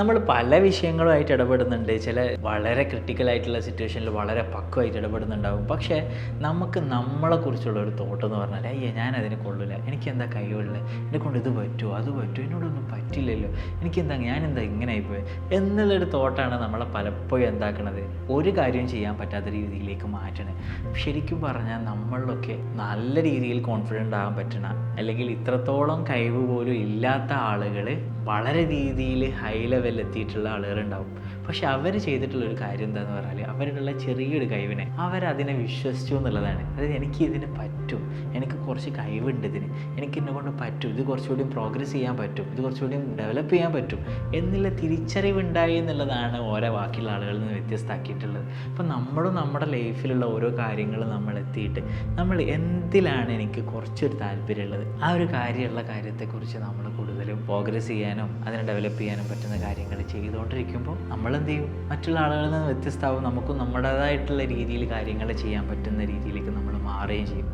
നമ്മൾ പല വിഷയങ്ങളുമായിട്ട് ഇടപെടുന്നുണ്ട്. ചില വളരെ ക്രിട്ടിക്കൽ ആയിട്ടുള്ള സിറ്റുവേഷനിൽ വളരെ പക്വമായിട്ട് ഇടപെടുന്നുണ്ടാവും. പക്ഷേ നമുക്ക് നമ്മളെക്കുറിച്ചുള്ള ഒരു തോട്ട് എന്ന് പറഞ്ഞാൽ അയ്യേ ഞാൻ അതിനെ കൊള്ളില്ല എനിക്ക് എന്താ കഴിവുള്ളത് എന്നെ കൊണ്ട് ഇത് പറ്റുമോ അത് പറ്റുമോ എന്നോടൊന്നും പറ്റില്ലല്ലോ. എനിക്കെന്താ ഞാൻ എന്താ ഇങ്ങനെ ആയിപ്പോയി എന്നുള്ളൊരു തോട്ടാണ് നമ്മളെ പലപ്പോഴും എന്താക്കണത്. ഒരു കാര്യം ചെയ്യാൻ പറ്റാത്ത രീതിയിലേക്ക് മാറ്റണേ. ശരിക്കും പറഞ്ഞാൽ നമ്മളിലൊക്കെ നല്ല രീതിയിൽ കോൺഫിഡന്റ് ആകാൻ പറ്റണ അല്ലെങ്കിൽ ഇത്രത്തോളം കഴിവ് പോലും ഇല്ലാത്ത ആളുകൾ വളരെ രീതിയിൽ ഹൈ ലെവലിൽ എത്തിയിട്ടുള്ള ആളുകളുണ്ടാവും. പക്ഷെ അവർ ചെയ്തിട്ടുള്ള ഒരു കാര്യം എന്താണെന്ന് പറഞ്ഞാൽ അവരുടെ ചെറിയൊരു കഴിവിനെ അവരതിനെ വിശ്വസിച്ചു എന്നുള്ളതാണ്. അതായത് എനിക്ക് ഇതിന് പറ്റും. എനിക്ക് കുറച്ച് കഴിവുണ്ട് ഇതിന്. എനിക്ക് എന്നെ കൊണ്ട് പറ്റും. ഇത് കുറച്ചുകൂടി പ്രോഗ്രസ് ചെയ്യാൻ പറ്റും. ഇത് കുറച്ചുകൂടി ഡെവലപ്പ് ചെയ്യാൻ പറ്റും. എന്നുള്ള തിരിച്ചറിവുണ്ടായി എന്നുള്ളതാണ് ഓരോ ബാക്കിയുള്ള ആളുകളിൽ നിന്ന് വ്യത്യസ്തമാക്കിയിട്ടുള്ളത്. അപ്പം നമ്മളും നമ്മുടെ ലൈഫിലുള്ള ഓരോ കാര്യങ്ങളും നമ്മൾ എത്തിയിട്ട് നമ്മൾ എന്തിലാണ് എനിക്ക് കുറച്ചൊരു താല്പര്യമുള്ളത്? ആ ഒരു കാര്യമുള്ള കാര്യത്തെക്കുറിച്ച് നമ്മൾ കൂടുതലും പ്രോഗ്രസ് ചെയ്യാനും അതിനെ ഡെവലപ്പ് ചെയ്യാനും പറ്റുന്ന കാര്യങ്ങൾ ചെയ്തുകൊണ്ടിരിക്കുമ്പോൾ നമ്മൾ എന്ത് ചെയ്യും? മറ്റുള്ള ആളുകളിൽ നിന്ന് വ്യത്യസ്തമാവും. നമുക്കും നമ്മുടേതായിട്ടുള്ള രീതിയിൽ കാര്യങ്ങൾ ചെയ്യാൻ പറ്റുന്ന രീതിയിലേക്ക് നമ്മൾ മാറുകയും ചെയ്യും.